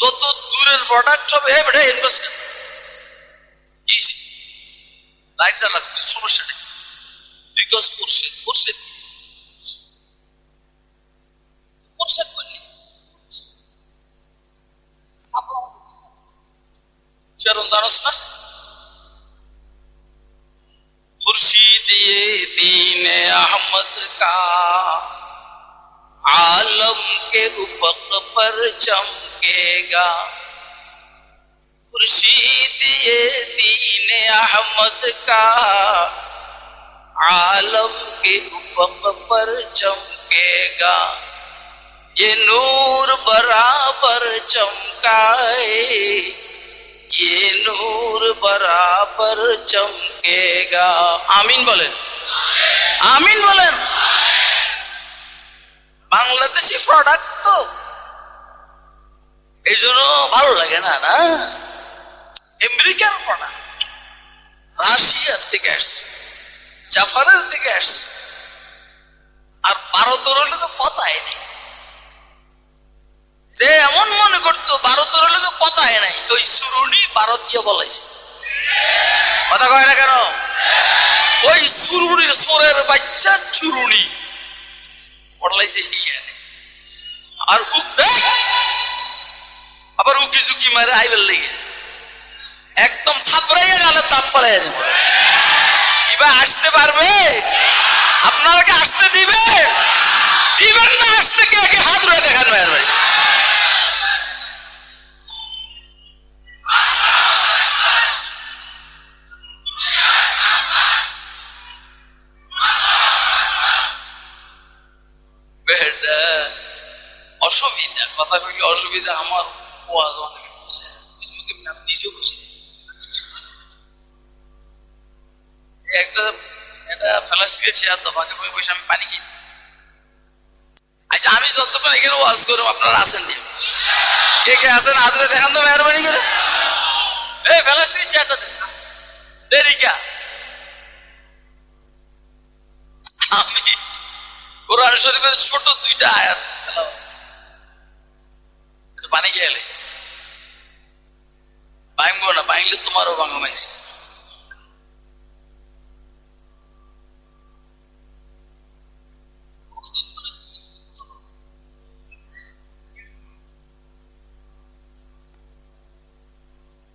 যত দূরের প্রোডাক্ট সব এ বেটা ইনভেস্ট কর লাইট জ্বালা কিন্তু সমস্যা নেই। বিকজ কোর্সের কোর্সের কোর্সের মানে চেরন জানোস না। খুরশিদ দিন আহমদ কা عالم کے افق پر چمکے گا۔ خرشید دین احمد کا۔ عالم کے افق پر چمکے گا۔ یہ نور برابر چمکائے۔ یہ نور برابر چمکے گا۔ آمین بولیں۔ آمین بولیں۔ বাংলাদেশি প্রোডাক্ট তো। এই জন্য ভালো লাগে না না? আমেরিকার প্রোডাক্ট রাশিয়ার থেকে আসছে। জাপানের থেকে আসছে। আর ভারতের হলে তো কথাই নেই। যে এমন মনে করতো, ভারতের হলে তো কথাই নাই। ওই সুরুনি ভারতীয় বলাইছে। কথা কয় না কেন? ওই সুরুনির সোরের বাচ্চা চুরুনি। আর আবার উকি ঝুঁকি মারে আইবার লেগে। একদম থাপড়াইয়া গেলে তাপ ফেলাই দেব। এবার আসতে পারবে? আপনারা আসতে দিবে? দিবেন না, আসতে কে কে হাত ধরে দেখান ভাইয়ের বাড়ি বেটা অসুবিধা কথা কইলে অসুবিধা আমার। বুঝে বুঝব আমি নিজেও বুঝি। একটা ফাঁকে বসে আমি পানি খাই আচ্ছা আমি যতক্ষণ এখানে ওয়াজ করব, আপনারা আছেন নি। কে কে আদরে দেখান তো মেহরবানি করে। না দেরিকা আমি কোরআন শরীফের ছোট দুইটা আয়াত। এটা পানি গেলে ভাঙবো না ভাঙলে তোমারও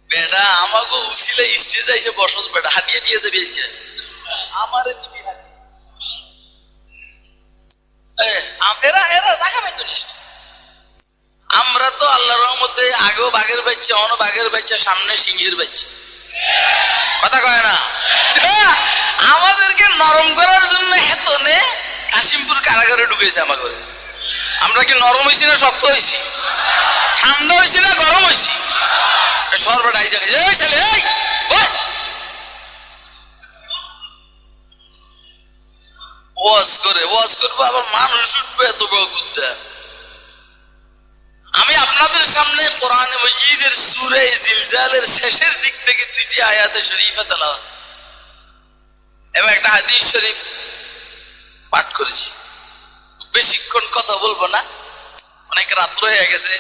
বেটা আমাকে উসিলে স্টেজে এসে বসস বেটা হাতিয়ে দিয়ে যাবে আজকে আমারে এরা এরা জায়গা পেতো নিশ্চয় আমরা তো আল্লাহর রহমতে আগেও বাঘের বাচ্চা অন বাঘের বাচ্চা, সামনে সিংহের বাচ্চা। কথা কয় না? আমাদেরকে নরম করার জন্য এত নে, কাশিমপুর কারাগারে ঢুকেছে আমার করে আমরা কি নরম হয়েছি না শক্ত হয়েছি? ঠান্ডা হয়েছি না গরম হয়েছি? গেছে ছেলে ওয়াজ করে, ওয়াজ করব, আবার মানুষ উঠবে, এত বড় গুদ্দা আমি আপনাদের সামনে কোরআন মজিদের সুরে জিলজালের শেষের দিক থেকে দুইটি আয়াতে শরীফে তেলাওয়াত। এবং একটা হাদিস শরীফ পাঠ করেছি। বেশিক্ষণ কথা বলব না। অনেক রাত্র হয়ে গেছে।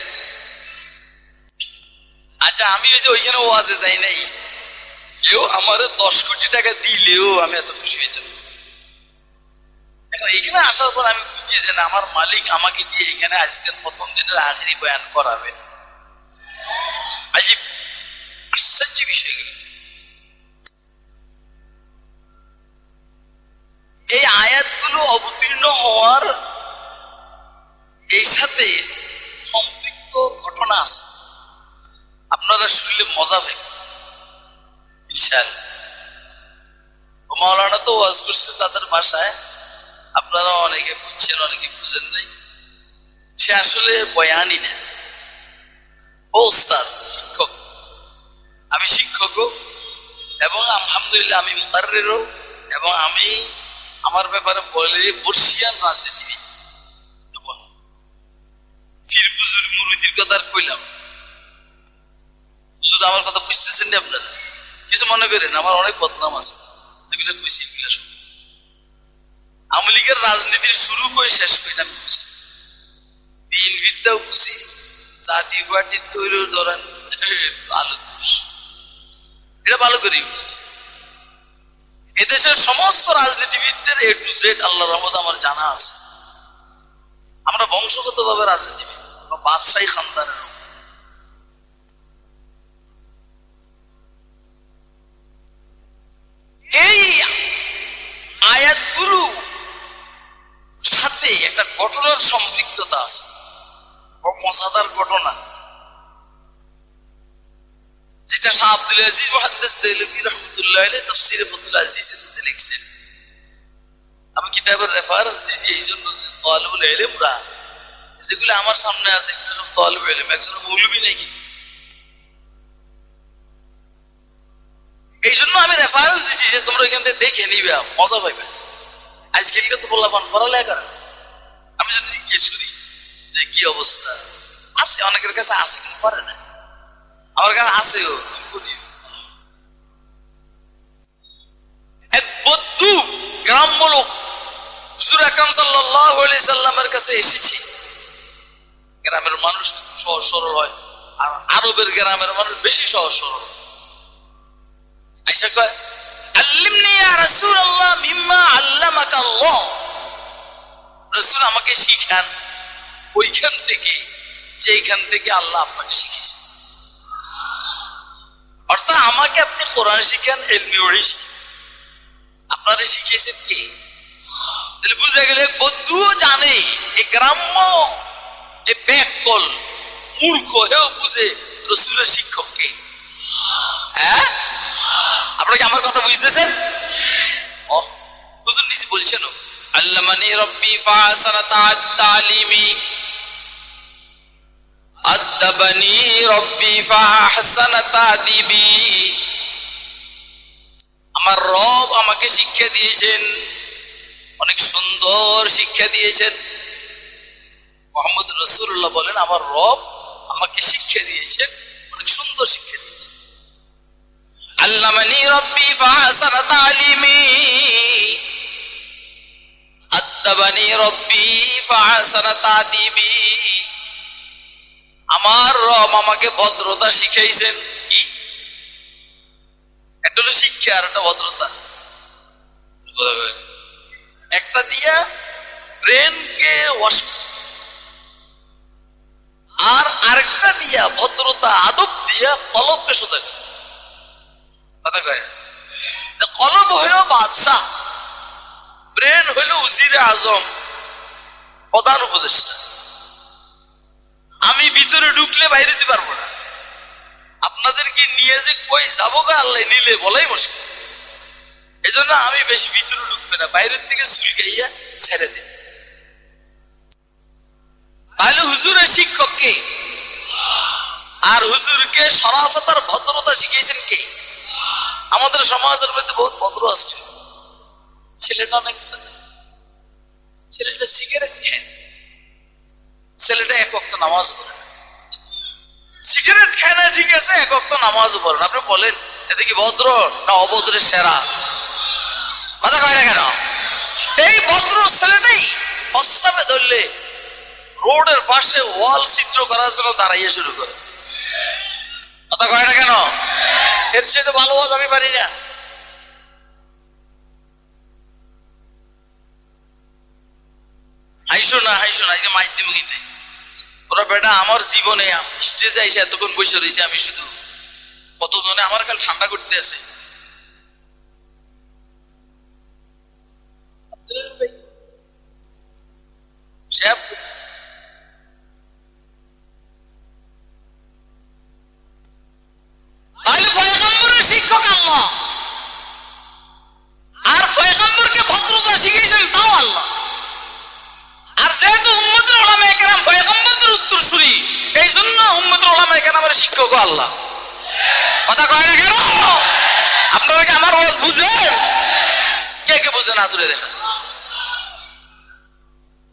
আচ্ছা আমি ওই যে ওইখানে ওয়াজে যাই নাই। কেউ আমার দশ কোটি টাকা দিলেও আমি এত খুশি হইতাম। এখন আসার পর আমি বুঝছি যে আমার মালিক আমাকে দিয়ে এখানে আজকের প্রথম দিনের আখেরি বয়ান করাবে। আজীব আশ্চর্য বিষয়গুলো এই আয়াতগুলো অবতীর্ণ হওয়ার এই সাথে সম্পৃক্ত ঘটনা আছে। আপনারা শুনলে মজা পাবেন। ও মাওলানা তো ওয়াজ করছে তাদের ভাষায় আপনারা অনেকে বুঝছেন, অনেকে বুঝেন নাই। সে আসলে বয়ানই না। ওস্তাদ শিক্ষক। আমি শিক্ষকও এবং আলহামদুলিল্লাহ আমি মুখারেরও এবং আমি আমার ব্যাপারে বলে বর্ষিয়ান রাজনীতিবিদ। ফির বুজুর মুরুদির কথা আর কইলাম। হুজুর আমার কথা বুঝতেছেন না আপনারা? কিছু মনে করেন, আমার অনেক বদনাম আছে। যেগুলো কইছি এগুলো আওয়ামী লীগের রাজনীতির শুরু করে শেষ করে আমি বুঝি। বিএনপিরটাও বুঝি জাতি পার্টি তৈরি ধরেন আলু দোষ। এটা ভালো করে বুঝি। এদেশের সমস্ত রাজনীতিবিদদের এ টু জেড আল্লাহ রহমত আমার জানা আছে। আমরা বংশগত ভাবে রাজনীতিবিদ, বা বাদশাহী খানদানের লোক। এই আয়াতগুলো সাথে একটা সম্পৃক্ততা আছে। মজাদার ঘটনা। যেটা শাহ আব্দুল আজিজ মুহাদ্দিস দেহলভী রহমতুল্লাহ আলাইহি তাফসীরে ফতুল আজিজের লিখছেন। আমি কিতাবের রেফারেন্স দিয়েছি এই জন্য যে তালিবুল ইলমরা, যেগুলো আমার সামনে আছে তালিবুল ইলম, একজন মৌলবী নাকি? এই জন্য আমি রেফারেন্স দিছি যে তোমরা এখান থেকে দেখে নিবে, মজা পাইবে। আজকালকে তো বললাম পড়ালেখা করে আমি যদি জিজ্ঞেস করি যে কি অবস্থা? আছে, অনেকের কাছে আছে, কিন্তু করে না। আমার কাছে আমি করিও। এক বদ্ধু গ্রাম্য লোক, হুজুর আকরাম সাল্লাল্লাহু আলাইহি সাল্লামের কাছে এসেছি। গ্রামের মানুষ সহজ সরল হয়, আর আরবের গ্রামের মানুষ বেশি সহজ সরল। আইসা কয়, আল্লিমনি ইয়া রাসূলুল্লাহ মিম্মা আল্লাহ রাসূল আমাকে শিখান ওইখান থেকে যেইখান থেকে আল্লাহ আপনাকে শিখিয়েছে। অর্থাৎ আমাকে আপনি কোরআন শিখান, এলমি ওড়ি আপনারা শিখিয়েছেন কে? তাহলে বুঝে গেলে বদ্ধুও জানে এই গ্রাম্য যে ব্যাকল মূর্খ হেও বুঝে রসুলের শিক্ষক কে? হ্যাঁ? আপনারা কি আমার কথা বুঝতেছেন? ও, হুজুর নিজে বলছেন আল্লামানি রব্বি ফাসানা তালিমি আদাবানি রব্বি ফাহসানা তাদিবি আমার রব আমাকে শিক্ষা দিয়েছেন, অনেক সুন্দর শিক্ষা দিয়েছেন। মোহাম্মদ রসুল্লাহ বলেন, আমার রব আমাকে শিক্ষা দিয়েছেন, অনেক সুন্দর শিক্ষা দিয়েছেন। আল্লামানি রব্বি ফাহসানা তালিমি আদাবানি রব্বি ফাহসানা আমার রব আমাকে ভদ্রতা শিখাইছেন। কি? একটা হলো শিক্ষা আর একটা ভদ্রতা। একটা দিয়া ব্রেনকে ওয়াশ আর আরেকটা দিয়া ভদ্রতা, আদব দিয়া কলবকে সোজা। কথা কয়। কলব হইল বাদশাহ। ব্রেন হইল উজিরে আজম, প্রধান উপদেষ্টা। আমি ভিতরে ঢুকলে বাইরে দিতে পারব না। আপনাদেরকে নিয়ে যে কই যাব গা আল্লাহ, নিলে বলাই মুশকিল। এই জন্য আমি বেশি ভিতরে ঢুকবে না, বাইরের থেকে চুলকাইয়া ছেড়ে দিই। তাহলে হুজুরের শিক্ষক কে? আর হুজুরকে সরাফত আর ভদ্রতা শিখিয়েছেন কে? আমাদের সমাজের মধ্যে বহুত ভদ্র আছে। ছেলেটা অনেক ছেলেটা সিগারেট খায়। ছেলেটা এক অক্ত নামাজ পড়ে না। সিগারেট খায় না, ঠিক আছে, এক অক্ত নামাজ পড়ে না। আপনি বলেন, এটা কি ভদ্র না অভদ্রের সেরা? কথা কয় না কেন? এই ভদ্র ছেলেটাই প্রস্তাবে ধরলে রোডের পাশে ওয়াল চিত্র করার জন্য দাঁড়াইয়ে শুরু করে। কথা কয় না কেন? এর চেয়ে তো ভালো আমি পারি না। হাইসো না হাইসো না এই যে মাইক দিব কিনতে। ওরা বেটা আমার জীবনে স্টেজে এসে এতক্ষণ বসে রয়েছে আমি শুধু। কতজনে আমার কাল ঠান্ডা করতে আছে? সাহেব, তাহলে পয়গম্বরের শিক্ষক আল্লাহ আর পয়গম্বরকে ভদ্রতা শিখিয়েছেন তাও আল্লাহ আর যেহেতু উম্মতের ওলামা একরাম পয়গম্বরদের উত্তরসূরি এই জন্য উম্মতের ওলামা একরামের শিক্ষক আল্লাহ কথা কয় না কেন আপনারা বুঝেন কে কে বুঝেন আতুরে দেখেন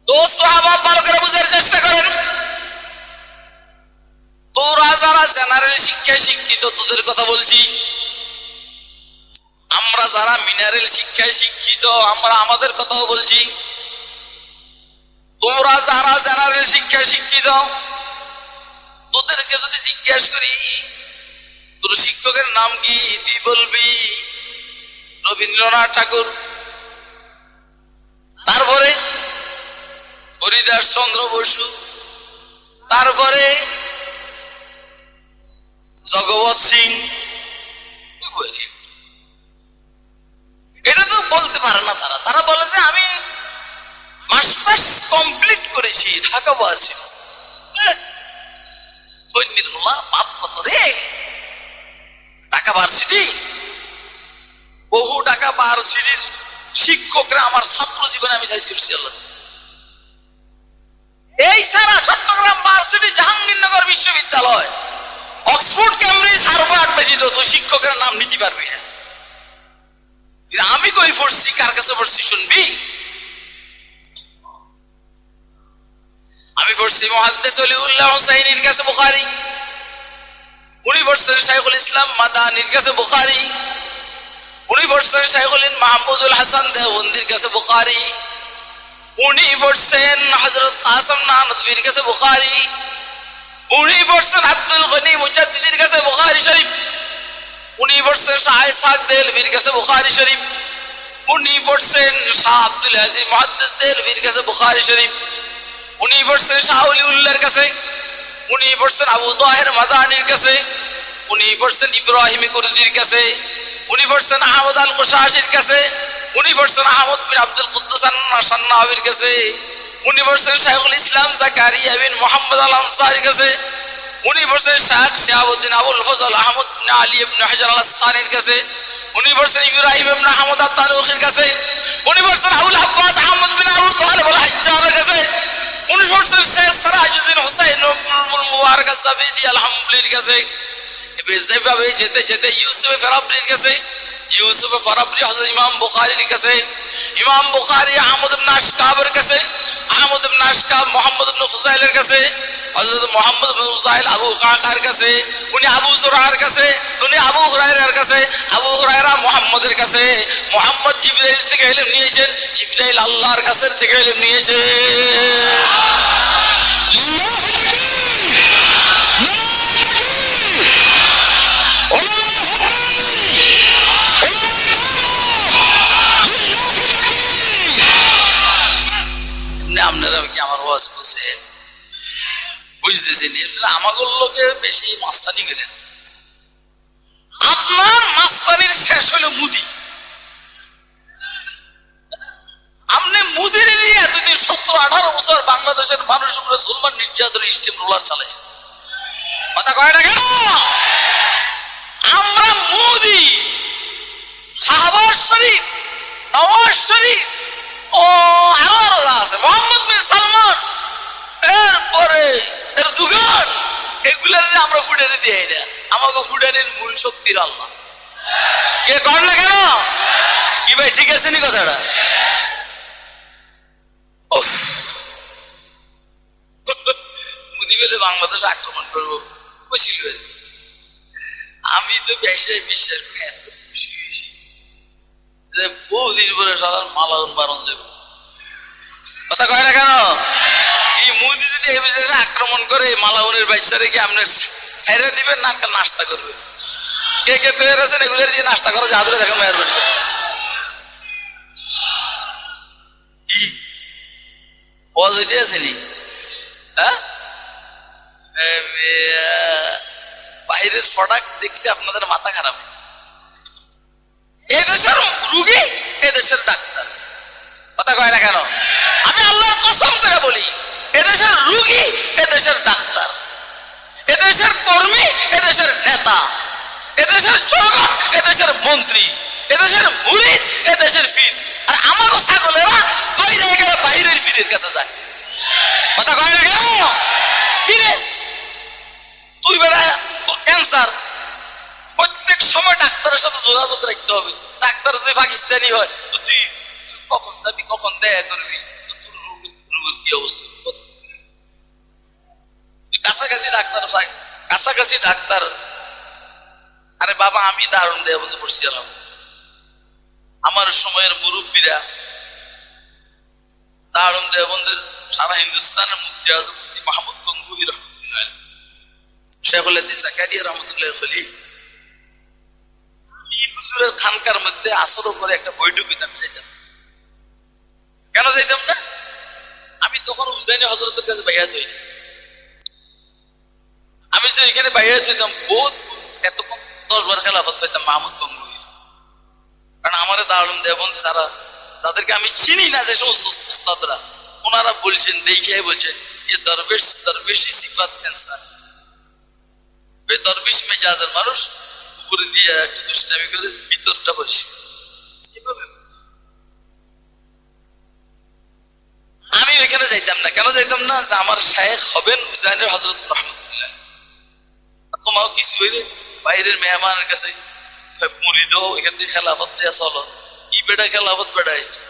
দোস্ত আবাব ভালো করে বুঝার চেষ্টা করেন। তোরা যারা জেনারেল শিক্ষায় শিক্ষিত, তোদের কথা বলছি। আমরা যারা মিনারেল শিক্ষায় শিক্ষিত, আমরা আমাদের কথাও বলছি। তোমরা যারা জেনারেল শিক্ষায় শিক্ষিত, তোদেরকে যদি জিজ্ঞাসা করি, তোর শিক্ষকের নাম কি? তুই বলবি। রবীন্দ্রনাথ ঠাকুর। তারপরে হরিদাস চন্দ্র বসু। তারপরে জগবৎ সিং। এটা তো বলতে পারে না তারা। তারা বলে যে আমি মাস্টার্স কমপ্লিট করেছি, ঢাকা ভার্সিটি। নির্মলা পাপ কত রে? ঢাকা ভার্সিটি? বহু টাকা ভার্সিটির শিক্ষকরা আমার ছাত্র জীবনে আমি চাইছি করছি আল্লাহ। এই সারা চট্টগ্রাম ভার্সিটি জাহাঙ্গীরনগর বিশ্ববিদ্যালয়। অক্সফোর্ড ক্যামব্রিজ হারভার্ড ব্যতীত তো শিক্ষকের নাম নিতে পারবি না। আমি কই পড়ছি? কার কাছে পড়ছি শুনবি? আমি পড়ছি মহাদ্দেস অলিউল্লাহ হুসাইনের কাছে বুখারী। উনি পড়ছেন শাইখুল ইসলাম মাদানির কাছে বুখারী। উনি পড়ছেন শাইখুল মাহমুদুল হাসান দেওবন্দির কাছে বুখারী। উনি পড়ছেন হজরত কাসম নানদবির কাছে বুখারী। উনি পড়ছেন আব্দুল গনি মুজাদ্দিদের কাছে বুখারী শরীফ। উনি পড়ছেন শাহ ইসহাক দেলভির কাছে বুখারী শরীফ। উনি পড়ছেন শাহ আব্দুল আজিজ মুহাদ্দিস দেলভির কাছে বুখারী শরীফ। উনি পড়ছেন শাহ উল্লাহর কাছে। উনি পড়ছেন আবু তাহের মাদানির কাছে। উনি পড়ছেন ইব্রাহিম কাছে। উনি পড়ছেন আহমদ আল কুশাসির কাছে, উনি পড়ছেন আহমদ বিন আব্দুল কুদ্দুস সান্নাহবির কাছে, উনি পড়ছেন শাহুল ইসলাম জাকারিয়া বিন মোহাম্মদ আল আনসারির কাছে, উনি পড়ছেন শাহ শাহাবুদ্দিন আবুল ফজল আহমদ আলী ইবনে হাজার আল আসকানির কাছে, উনি পড়ছেন ইব্রাহিম ইবনে আহমদ আত তানুখির কাছে, উনি পড়ছেন আবুল আব্বাস আহমদ বিন আবু তালেব আল হাজ্জারের কাছে, উনি পড়ছেন শেখ সারাজুদ্দিন হোসেন মুবারক সাবিদি আলহামদুলির কাছে। যেভাবে যেতে যেতে ইউসুফে ফেরাবরির কাছে ইউসুফে ফেরাবরি হজরত ইমাম বুখারির কাছে ইমাম বুখারি আহমদ ইবনে আশকাবের কাছে, আহমদ ইবনে আশকাব মোহাম্মদ ইবনে ফুসাইলের কাছে, হযরত মোহাম্মদ ফুসাইল আবু কাকার কাছে, উনি আবু জুরার কাছে, উনি আবু হুরায়রার কাছে, আবু হুরায়রা মুহাম্মদের কাছে। মুহাম্মদ জিবরাইল থেকে ইলম নিয়েছেন, জিবরাইল আল্লাহর কাছে থেকে ইলম নিয়েছেন। বুঝতেছেন? আমাদের লোকে বেশি মাস্তানি করেন আপনার মাস্তানির শেষ হলো মুদি। আপনি মুদির দিয়ে এতদিন সতেরো আঠারো বছর বাংলাদেশের মানুষ উপরে সুলমান নির্যাতন স্টিম রোলার চালাইছে। কথা কয় না কেন? আমরা মুদি শাহবাজ শরীফ, নওয়াজ শরীফ, ও আরও আছে, মোহাম্মদ বিন সালমান। এরপরে এর এগুলার আমরা ফুটানি দিয়ে না আমাকে ফুটানির মূল শক্তির আল্লাহ। কে কর না কেন? কি ভাই, ঠিক আছে নি কথাটা? মুদি বেলে বাংলাদেশ আক্রমণ করব। খুশি আমি তো ব্যবসায় বিশ্বাস করি এত খুশি হয়েছি। বহুদিন পরে সবার মালা উন্মারণ যাবে। কথা কয় না কেন? আক্রমণ করে মালাউনের বাইচারে কি আপনি দিবেন না নাস্তা কে কে তৈরি আছেন এগুলো দিয়ে নাস্তা করো আসেনি? হ্যাঁ? বাইরের প্রোডাক্ট দেখলে আপনাদের মাথা খারাপ। এদেশের রুগী, এদেশের ডাক্তার। কথা কয় না কেন? আমি আল্লাহর কসম করে বলি এদেশের রুগী, এদেশের ডাক্তার। এদেশের কর্মী, এদেশের নেতা। এদেশের জনগণ, এদেশের মন্ত্রী। এদেশের মুরিদ, এদেশের ফির। আর আমারও ছাগলেরা দুই জায়গায় বাইরের ফিরের কাছে যায়। কথা কয় না কেন? ফিরে। তুই বেড়া ক্যান্সার প্রত্যেক সময় ডাক্তারের সাথে যোগাযোগ রাখতে হবে। ডাক্তার যদি পাকিস্তানি হয়, তো তুই কখন যাবি, কখন দেখা করবি রোগের কি অবস্থা। কত? কাছাকাছি ডাক্তার কাছাকাছি ডাক্তার। আরে বাবা, আমি দারুণ আমার সময়ের মুরব্বীরা দারুণ দেওবন্দের সারা হিন্দুস্তানের মুক্তি আছে মুক্তি মাহমুদ গঙ্গুহি রহমতুল্লাহ জাকারিয়া রহমতুল্লাহ হুজুরের খানকার মধ্যে আসর করে একটা বৈঠক আমি চাইতাম কেন যাইতাম না? আমি তখন হুসাইনি হজরতের কাছে বাইরে যাই। আমি যদি এখানে বাইরে যেতাম বহুত এতক্ষণ দশ বার খেলাফত পাইতাম মাহমুদ গঙ্গুই। কারণ আমার দারুণ দেবন যারা, যাদেরকে আমি চিনি না যে সমস্ত উস্তাদরা, ওনারা বলছেন দেখে বলছেন, এ দরবেশ দরবেশ সিফাত ক্যান্সার। ওই দরবেশ মেজাজের মানুষ, উপরে দিয়ে একটু দুষ্টামি করে ভিতরটা পরিষ্কার। এভাবে ওইখানে যাইতাম না। কেন যাইতাম না? যে আমার শায়েখ হবেন হুসাইনের হজরত রহমতুল্লাহ। তোমাও কিছু হইলে? বাইরের মেহমানের কাছে এখান থেকে খেলাফত দেয়া চলো। কি বেটা খেলাফত বেটা আসছে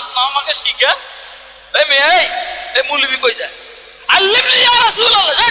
আপনি আমাকে শিখা এই মেয়ে এই মুলবি কই যায়? আল্লিমনি ইয়া রাসূলুল্লাহ